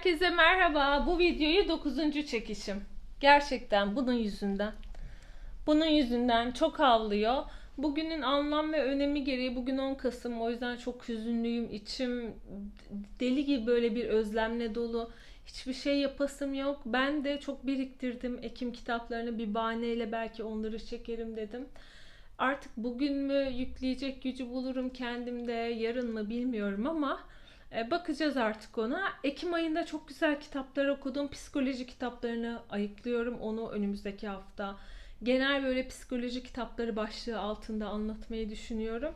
Herkese merhaba. Bu videoyu 9. çekişim. Gerçekten bunun yüzünden. Bunun yüzünden çok havlıyor. Bugünün anlam ve önemi gereği bugün 10 Kasım. O yüzden çok hüzünlüyüm. İçim deli gibi böyle bir özlemle dolu. Hiçbir şey yapasım yok. Ben de çok biriktirdim. Ekim kitaplarını bir bahaneyle belki onları çekerim dedim. Artık bugün mü yükleyecek gücü bulurum kendimde, yarın mı bilmiyorum ama bakacağız artık ona. Ekim ayında çok güzel kitaplar okudum. Psikoloji kitaplarını ayıklıyorum. Onu önümüzdeki hafta genel böyle psikoloji kitapları başlığı altında anlatmayı düşünüyorum.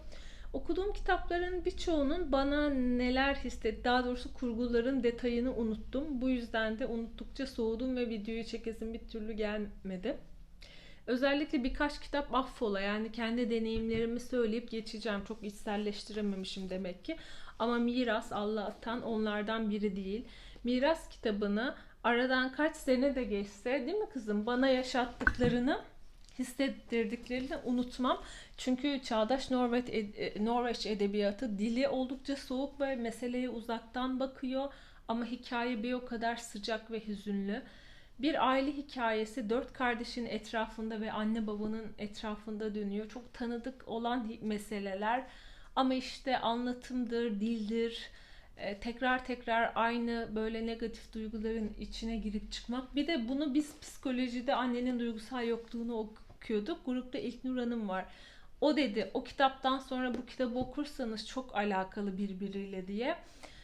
Okuduğum kitapların birçoğunun bana neler hissetti, daha doğrusu kurguların detayını unuttum. Bu yüzden de unuttukça soğudum ve videoyu çekesim bir türlü gelmedi. Özellikle birkaç kitap affola yani kendi deneyimlerimi söyleyip geçeceğim. Çok içselleştirememişim demek ki. Ama Miras Allah'tan onlardan biri değil. Miras kitabını aradan kaç sene de geçse değil mi kızım bana yaşattıklarını hissettirdiklerini unutmam. Çünkü çağdaş Norveç, ed- Norveç edebiyatı dili oldukça soğuk ve meseleye uzaktan bakıyor ama hikaye bir o kadar sıcak ve hüzünlü. Bir aile hikayesi dört kardeşin etrafında ve anne babanın etrafında dönüyor. Çok tanıdık olan meseleler ama işte anlatımdır, dildir, e, tekrar tekrar aynı böyle negatif duyguların içine girip çıkmak. Bir de bunu biz psikolojide annenin duygusal yokluğunu okuyorduk. Grupta İlknur Hanım var. O dedi o kitaptan sonra bu kitabı okursanız çok alakalı birbiriyle diye.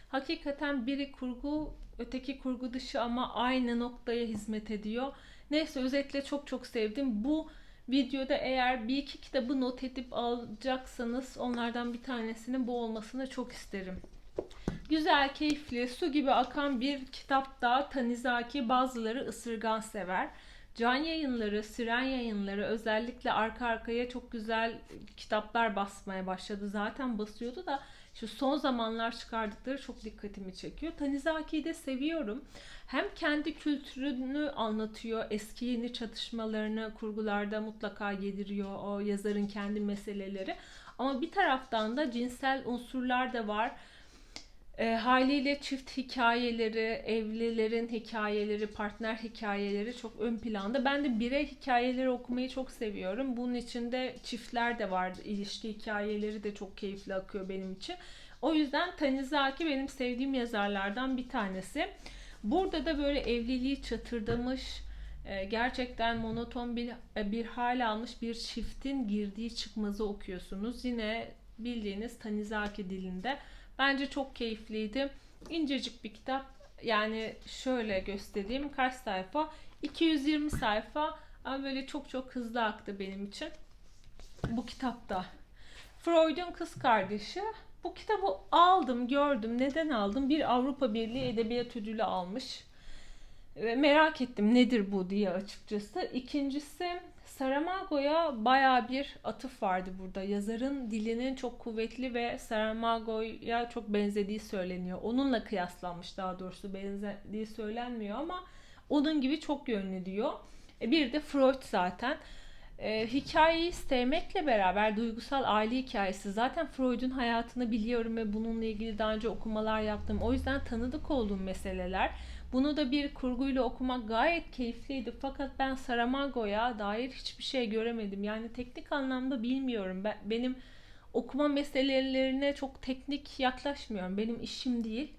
Hakikaten biri kurgu öteki kurgu dışı ama aynı noktaya hizmet ediyor. Neyse özetle çok çok sevdim. Bu videoda eğer bir iki kitabı not edip alacaksanız onlardan bir tanesinin bu olmasını çok isterim. Güzel, keyifli, su gibi akan bir kitap da Tanizaki bazıları ısırgan sever. Can yayınları, Siren yayınları özellikle arka arkaya çok güzel kitaplar basmaya başladı. Zaten basıyordu da şu son zamanlar çıkardıkları çok dikkatimi çekiyor. Tanizaki'yi de seviyorum. Hem kendi kültürünü anlatıyor, eski yeni çatışmalarını kurgularda mutlaka yediriyor o yazarın kendi meseleleri. Ama bir taraftan da cinsel unsurlar da var. E, haliyle çift hikayeleri, evlilerin hikayeleri, partner hikayeleri çok ön planda. Ben de birey hikayeleri okumayı çok seviyorum. Bunun içinde çiftler de var. İlişki hikayeleri de çok keyifli akıyor benim için. O yüzden Tanizaki benim sevdiğim yazarlardan bir tanesi. Burada da böyle evliliği çatırdamış, e, gerçekten monoton bir, e, bir hal almış bir çiftin girdiği çıkmazı okuyorsunuz. Yine bildiğiniz Tanizaki dilinde. Bence çok keyifliydi. İncecik bir kitap. Yani şöyle göstereyim. Kaç sayfa? 220 sayfa. Ama böyle çok çok hızlı aktı benim için. Bu kitapta. Freud'un kız kardeşi. Bu kitabı aldım, gördüm. Neden aldım? Bir Avrupa Birliği Edebiyat Ödülü almış. Ve merak ettim nedir bu diye açıkçası. İkincisi Saramago'ya baya bir atıf vardı burada. Yazarın dilinin çok kuvvetli ve Saramago'ya çok benzediği söyleniyor. Onunla kıyaslanmış daha doğrusu benzediği söylenmiyor ama onun gibi çok yönlü diyor. E bir de Freud zaten. E, hikayeyi sevmekle beraber duygusal aile hikayesi zaten Freud'un hayatını biliyorum ve bununla ilgili daha önce okumalar yaptım. O yüzden tanıdık olduğum meseleler. Bunu da bir kurguyla okumak gayet keyifliydi. Fakat ben Saramago'ya dair hiçbir şey göremedim. Yani teknik anlamda bilmiyorum. Ben, benim okuma meselelerine çok teknik yaklaşmıyorum. Benim işim değil.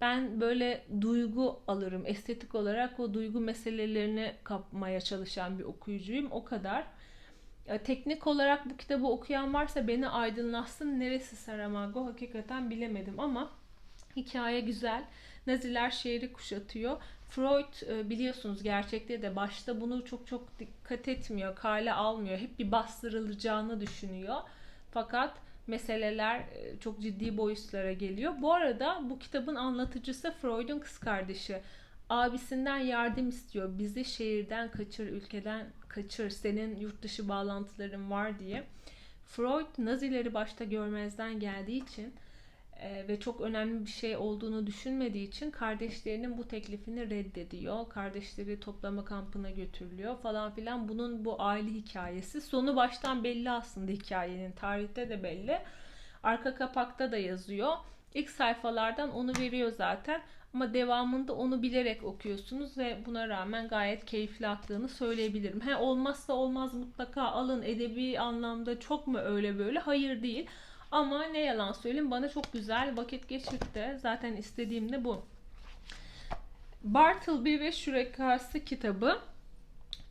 Ben böyle duygu alırım. Estetik olarak o duygu meselelerini kapmaya çalışan bir okuyucuyum. O kadar. Teknik olarak bu kitabı okuyan varsa beni aydınlatsın. Neresi Saramago hakikaten bilemedim ama hikaye güzel. Naziler şehri kuşatıyor. Freud e, biliyorsunuz gerçekte de başta bunu çok çok dikkat etmiyor, kale almıyor. Hep bir bastırılacağını düşünüyor. Fakat meseleler e, çok ciddi boyutlara geliyor. Bu arada bu kitabın anlatıcısı Freud'un kız kardeşi. Abisinden yardım istiyor. Bizi şehirden kaçır, ülkeden kaçır. Senin yurt dışı bağlantıların var diye. Freud Nazileri başta görmezden geldiği için ve çok önemli bir şey olduğunu düşünmediği için kardeşlerinin bu teklifini reddediyor. Kardeşleri toplama kampına götürülüyor falan filan. Bunun bu aile hikayesi. Sonu baştan belli aslında hikayenin. Tarihte de belli. Arka kapakta da yazıyor. İlk sayfalardan onu veriyor zaten. Ama devamında onu bilerek okuyorsunuz ve buna rağmen gayet keyifli aktığını söyleyebilirim. He olmazsa olmaz mutlaka alın edebi anlamda çok mu öyle böyle? Hayır değil. Ama ne yalan söyleyeyim bana çok güzel vakit geçirdi. Zaten istediğim de bu. Bartleby ve Şürekası kitabı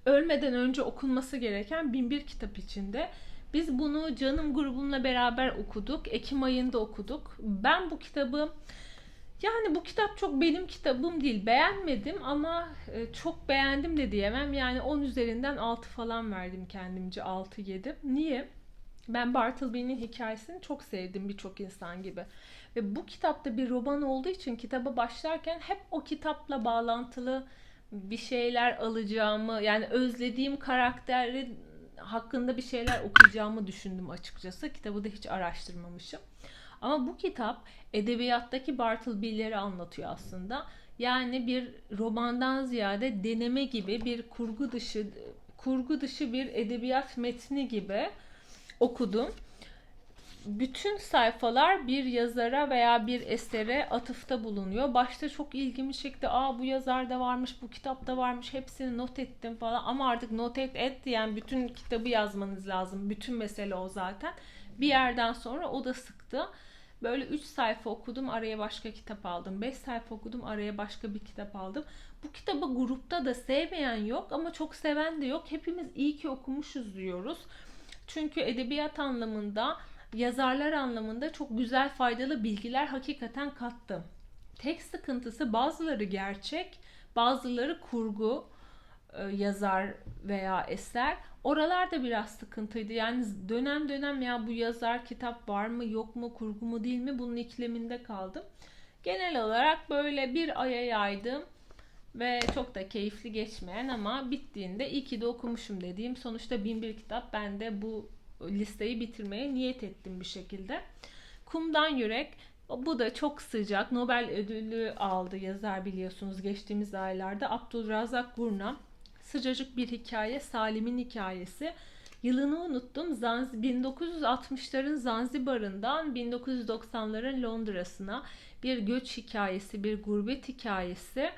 ölmeden önce okunması gereken binbir kitap içinde. Biz bunu Canım grubumla beraber okuduk. Ekim ayında okuduk. Ben bu kitabı yani bu kitap çok benim kitabım değil. Beğenmedim ama e, çok beğendim de diyemem. Yani 10 üzerinden 6 falan verdim kendimce 6-7. Niye? Ben Bartleby'nin hikayesini çok sevdim birçok insan gibi. Ve bu kitapta bir roman olduğu için kitaba başlarken hep o kitapla bağlantılı bir şeyler alacağımı yani özlediğim karakterin hakkında bir şeyler okuyacağımı düşündüm açıkçası. Kitabı da hiç araştırmamışım. Ama bu kitap edebiyattaki Bartleby'leri anlatıyor aslında. Yani bir romandan ziyade deneme gibi bir kurgu dışı kurgu dışı bir edebiyat metni gibi okudum. Bütün sayfalar bir yazara veya bir esere atıfta bulunuyor. Başta çok ilgimi çekti. Aa bu yazar da varmış, bu kitap da varmış. Hepsini not ettim falan. Ama artık not et et diyen bütün kitabı yazmanız lazım. Bütün mesele o zaten. Bir yerden sonra o da sıktı. Böyle 3 sayfa okudum, araya başka kitap aldım. 5 sayfa okudum, araya başka bir kitap aldım. Bu kitabı grupta da sevmeyen yok ama çok seven de yok. Hepimiz iyi ki okumuşuz diyoruz. Çünkü edebiyat anlamında, yazarlar anlamında çok güzel faydalı bilgiler hakikaten kattı. Tek sıkıntısı bazıları gerçek, bazıları kurgu e, yazar veya eser. Oralarda biraz sıkıntıydı. Yani dönem dönem ya bu yazar kitap var mı yok mu kurgu mu değil mi bunun ikileminde kaldım. Genel olarak böyle bir aya yaydım ve çok da keyifli geçmeyen ama bittiğinde iyi ki de okumuşum dediğim sonuçta bin bir kitap ben de bu listeyi bitirmeye niyet ettim bir şekilde. Kumdan Yürek bu da çok sıcak. Nobel ödülü aldı yazar biliyorsunuz geçtiğimiz aylarda. Abdülrazak Gurnam. Sıcacık bir hikaye. Salim'in hikayesi. Yılını unuttum. Zanz 1960'ların Zanzibar'ından 1990'ların Londra'sına bir göç hikayesi, bir gurbet hikayesi.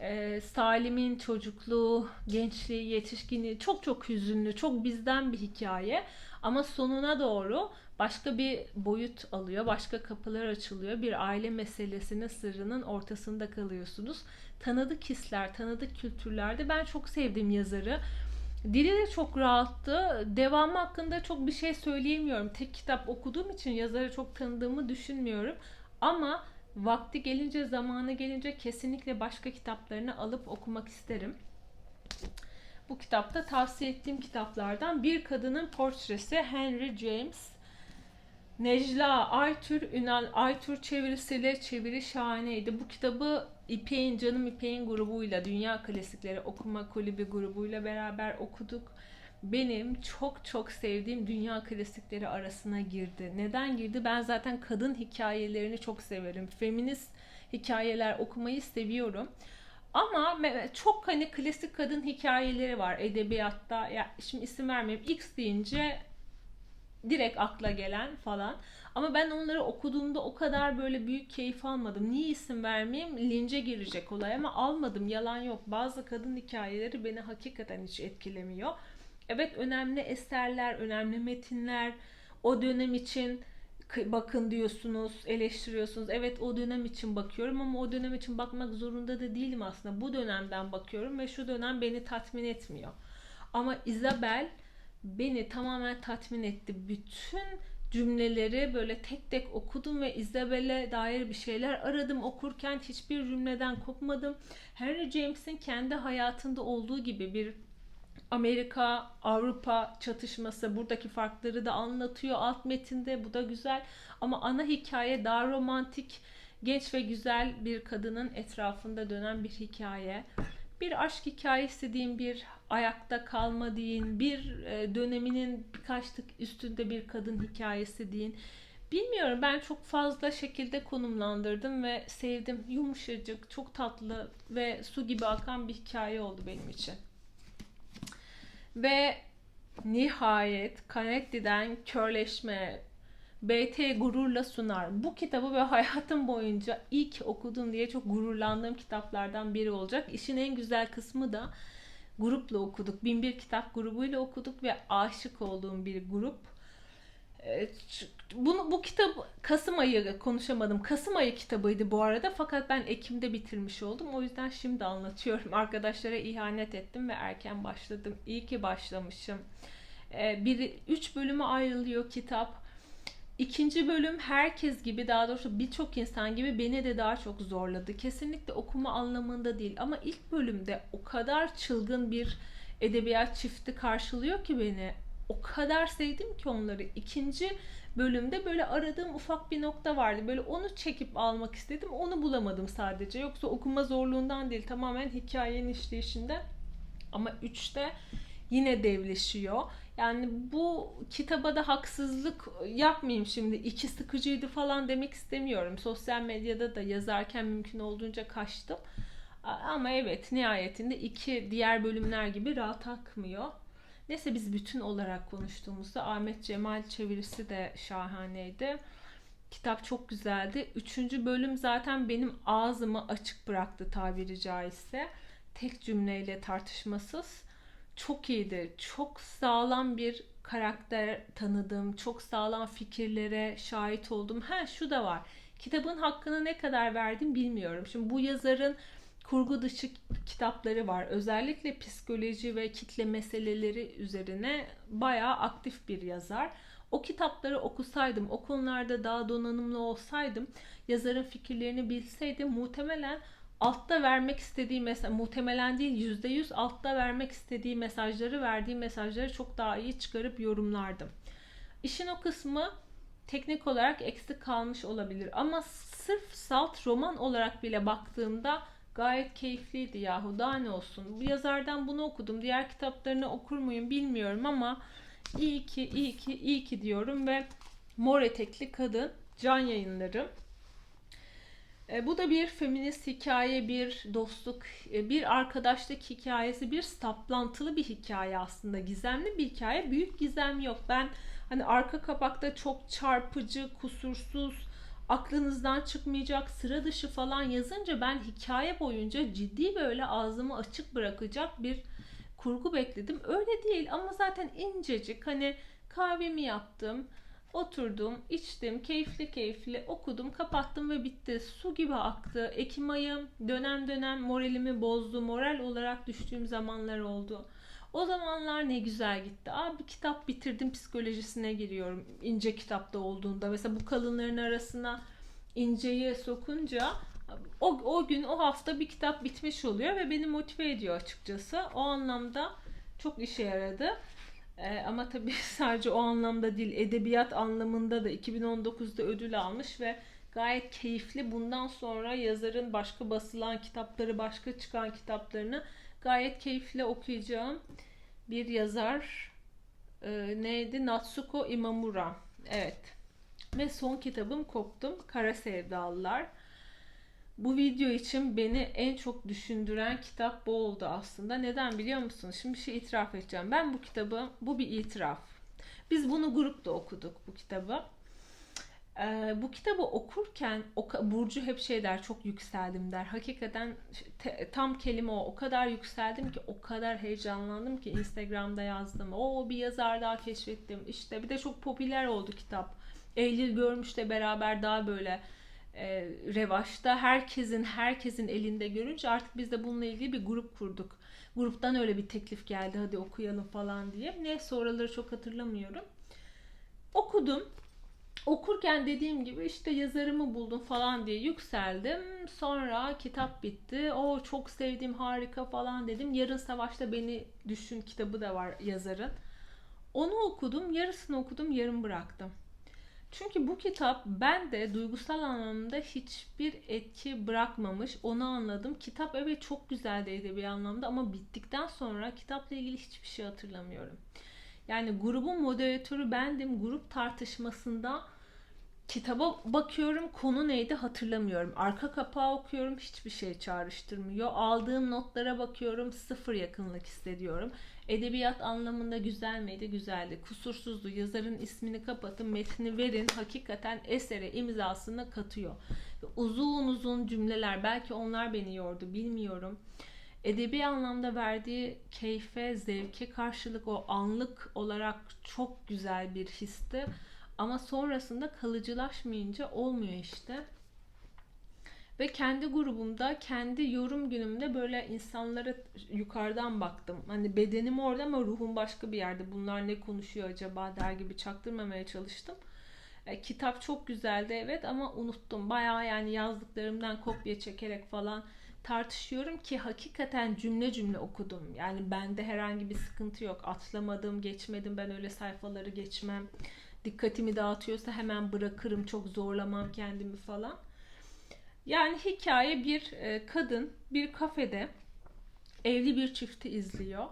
Ee, Salim'in çocukluğu, gençliği, yetişkinliği çok çok hüzünlü, çok bizden bir hikaye. Ama sonuna doğru başka bir boyut alıyor, başka kapılar açılıyor. Bir aile meselesinin sırrının ortasında kalıyorsunuz. Tanıdık hisler, tanıdık kültürlerde ben çok sevdim yazarı. Dili de çok rahattı. Devamı hakkında çok bir şey söyleyemiyorum. Tek kitap okuduğum için yazarı çok tanıdığımı düşünmüyorum. Ama vakti gelince, zamanı gelince kesinlikle başka kitaplarını alıp okumak isterim. Bu kitapta tavsiye ettiğim kitaplardan Bir Kadının Portresi Henry James. Necla Aytür Ünal Aytür çevirisiyle çeviri şahaneydi. Bu kitabı İpek'in Canım İpek'in grubuyla Dünya Klasikleri Okuma Kulübü grubuyla beraber okuduk. Benim çok çok sevdiğim dünya klasikleri arasına girdi. Neden girdi? Ben zaten kadın hikayelerini çok severim. Feminist hikayeler okumayı seviyorum. Ama çok hani klasik kadın hikayeleri var edebiyatta. Ya şimdi isim vermeyeyim. X deyince direkt akla gelen falan. Ama ben onları okuduğumda o kadar böyle büyük keyif almadım. Niye isim vermeyeyim? Lince girecek olay ama almadım. Yalan yok. Bazı kadın hikayeleri beni hakikaten hiç etkilemiyor. Evet önemli eserler, önemli metinler o dönem için bakın diyorsunuz, eleştiriyorsunuz. Evet o dönem için bakıyorum ama o dönem için bakmak zorunda da değilim aslında. Bu dönemden bakıyorum ve şu dönem beni tatmin etmiyor. Ama Isabel beni tamamen tatmin etti. Bütün cümleleri böyle tek tek okudum ve Isabel'e dair bir şeyler aradım. Okurken hiçbir cümleden kopmadım. Henry James'in kendi hayatında olduğu gibi bir Amerika Avrupa çatışması buradaki farkları da anlatıyor alt metinde. Bu da güzel. Ama ana hikaye daha romantik genç ve güzel bir kadının etrafında dönen bir hikaye. Bir aşk hikayesi diyeyim bir ayakta kalma deyin bir e, döneminin birkaç tık üstünde bir kadın hikayesi deyin. Bilmiyorum ben çok fazla şekilde konumlandırdım ve sevdim. Yumuşacık çok tatlı ve su gibi akan bir hikaye oldu benim için. Ve nihayet Canetti'den körleşme BT gururla sunar. Bu kitabı ve hayatım boyunca ilk okudum diye çok gururlandığım kitaplardan biri olacak. İşin en güzel kısmı da grupla okuduk. Binbir kitap grubuyla okuduk ve aşık olduğum bir grup. Ee, Bunu, bu kitap Kasım ayı konuşamadım. Kasım ayı kitabıydı bu arada fakat ben Ekim'de bitirmiş oldum. O yüzden şimdi anlatıyorum. Arkadaşlara ihanet ettim ve erken başladım. İyi ki başlamışım. Ee, bir, üç bölüme ayrılıyor kitap. İkinci bölüm herkes gibi daha doğrusu birçok insan gibi beni de daha çok zorladı. Kesinlikle okuma anlamında değil ama ilk bölümde o kadar çılgın bir edebiyat çifti karşılıyor ki beni. O kadar sevdim ki onları. İkinci bölümde böyle aradığım ufak bir nokta vardı. Böyle onu çekip almak istedim. Onu bulamadım sadece. Yoksa okuma zorluğundan değil tamamen hikayenin işleyişinde. Ama üçte yine devleşiyor. Yani bu kitaba da haksızlık yapmayayım şimdi. İki sıkıcıydı falan demek istemiyorum. Sosyal medyada da yazarken mümkün olduğunca kaçtım. Ama evet nihayetinde iki diğer bölümler gibi rahat akmıyor. Neyse biz bütün olarak konuştuğumuzda Ahmet Cemal çevirisi de şahaneydi. Kitap çok güzeldi. Üçüncü bölüm zaten benim ağzımı açık bıraktı tabiri caizse. Tek cümleyle tartışmasız çok iyiydi. Çok sağlam bir karakter tanıdım. Çok sağlam fikirlere şahit oldum. Ha şu da var. Kitabın hakkını ne kadar verdim bilmiyorum. Şimdi bu yazarın kurgu dışı kitapları var. Özellikle psikoloji ve kitle meseleleri üzerine bayağı aktif bir yazar. O kitapları okusaydım, o konularda daha donanımlı olsaydım, yazarın fikirlerini bilseydim muhtemelen altta vermek istediği mesaj muhtemelen değil yüzde yüz altta vermek istediği mesajları verdiği mesajları çok daha iyi çıkarıp yorumlardım. İşin o kısmı teknik olarak eksik kalmış olabilir ama sırf salt roman olarak bile baktığımda gayet keyifliydi yahu daha ne olsun. Bu yazardan bunu okudum. Diğer kitaplarını okur muyum bilmiyorum ama iyi ki iyi ki iyi ki diyorum ve Mor Etekli Kadın Can Yayınları e, bu da bir feminist hikaye, bir dostluk, e, bir arkadaşlık hikayesi, bir saplantılı bir hikaye aslında. Gizemli bir hikaye. Büyük gizem yok. Ben hani arka kapakta çok çarpıcı, kusursuz, aklınızdan çıkmayacak, sıra dışı falan yazınca ben hikaye boyunca ciddi böyle ağzımı açık bırakacak bir kurgu bekledim. Öyle değil ama zaten incecik hani kahvemi yaptım Oturdum, içtim, keyifli keyifli okudum, kapattım ve bitti. Su gibi aktı. Ekim ayı dönem dönem moralimi bozdu. Moral olarak düştüğüm zamanlar oldu. O zamanlar ne güzel gitti. Abi kitap bitirdim psikolojisine giriyorum. ince kitapta olduğunda. Mesela bu kalınların arasına inceyi sokunca o, o gün o hafta bir kitap bitmiş oluyor ve beni motive ediyor açıkçası. O anlamda çok işe yaradı. Ee, ama tabii sadece o anlamda değil, edebiyat anlamında da 2019'da ödül almış ve gayet keyifli. Bundan sonra yazarın başka basılan kitapları, başka çıkan kitaplarını gayet keyifli okuyacağım bir yazar. Ee, neydi? Natsuko Imamura. Evet. Ve son kitabım Koptum. Kara Sevdalılar. Bu video için beni en çok düşündüren kitap bu oldu aslında. Neden biliyor musunuz? Şimdi bir şey itiraf edeceğim. Ben bu kitabı, bu bir itiraf. Biz bunu grupta okuduk bu kitabı. Ee, bu kitabı okurken o, Burcu hep şey der çok yükseldim der. Hakikaten te, tam kelime o. O kadar yükseldim ki o kadar heyecanlandım ki Instagram'da yazdım. O bir yazar daha keşfettim. İşte bir de çok popüler oldu kitap. Eylül görmüş de beraber daha böyle e, revaçta herkesin herkesin elinde görünce artık biz de bununla ilgili bir grup kurduk. Gruptan öyle bir teklif geldi hadi okuyalım falan diye. Ne sonraları çok hatırlamıyorum. Okudum. Okurken dediğim gibi işte yazarımı buldum falan diye yükseldim. Sonra kitap bitti. O çok sevdiğim harika falan dedim. Yarın Savaşta Beni Düşün kitabı da var yazarın. Onu okudum. Yarısını okudum. Yarım bıraktım. Çünkü bu kitap ben de duygusal anlamda hiçbir etki bırakmamış. Onu anladım. Kitap evet çok güzeldi bir anlamda ama bittikten sonra kitapla ilgili hiçbir şey hatırlamıyorum. Yani grubun moderatörü bendim. Grup tartışmasında Kitaba bakıyorum konu neydi hatırlamıyorum. Arka kapağı okuyorum hiçbir şey çağrıştırmıyor. Aldığım notlara bakıyorum sıfır yakınlık hissediyorum. Edebiyat anlamında güzel miydi? Güzeldi. Kusursuzdu. Yazarın ismini kapatın, metni verin. Hakikaten esere imzasını katıyor. Uzun uzun cümleler. Belki onlar beni yordu bilmiyorum. Edebi anlamda verdiği keyfe, zevke karşılık o anlık olarak çok güzel bir histi. Ama sonrasında kalıcılaşmayınca olmuyor işte. Ve kendi grubumda, kendi yorum günümde böyle insanlara yukarıdan baktım. Hani bedenim orada ama ruhum başka bir yerde. Bunlar ne konuşuyor acaba der gibi çaktırmamaya çalıştım. E, kitap çok güzeldi evet ama unuttum. Bayağı yani yazdıklarımdan kopya çekerek falan tartışıyorum ki hakikaten cümle cümle okudum. Yani bende herhangi bir sıkıntı yok. Atlamadım, geçmedim. Ben öyle sayfaları geçmem. Dikkatimi dağıtıyorsa hemen bırakırım. Çok zorlamam kendimi falan. Yani hikaye bir e, kadın bir kafede evli bir çifti izliyor.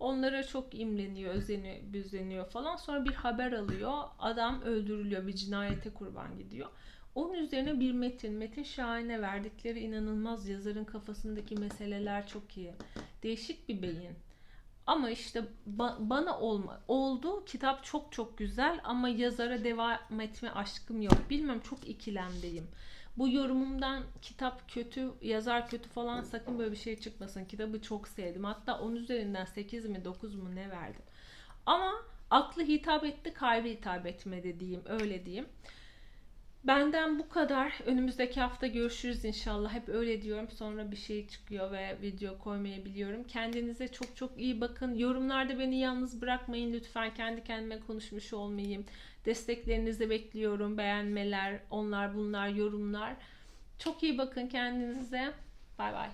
Onlara çok imleniyor, özeniyor, büzleniyor falan. Sonra bir haber alıyor. Adam öldürülüyor, bir cinayete kurban gidiyor. Onun üzerine bir metin. Metin şahane verdikleri inanılmaz. Yazarın kafasındaki meseleler çok iyi. Değişik bir beyin. Ama işte ba- bana olma oldu. Kitap çok çok güzel ama yazara devam etme aşkım yok. Bilmem çok ikilemdeyim. Bu yorumumdan kitap kötü, yazar kötü falan sakın böyle bir şey çıkmasın. Kitabı çok sevdim. Hatta 10 üzerinden 8 mi 9 mu ne verdim. Ama aklı hitap etti, kalbi hitap etmedi diyeyim. Öyle diyeyim. Benden bu kadar. Önümüzdeki hafta görüşürüz inşallah. Hep öyle diyorum. Sonra bir şey çıkıyor ve video koymayabiliyorum. Kendinize çok çok iyi bakın. Yorumlarda beni yalnız bırakmayın lütfen. Kendi kendime konuşmuş olmayayım. Desteklerinizi bekliyorum. Beğenmeler, onlar bunlar, yorumlar. Çok iyi bakın kendinize. Bay bay.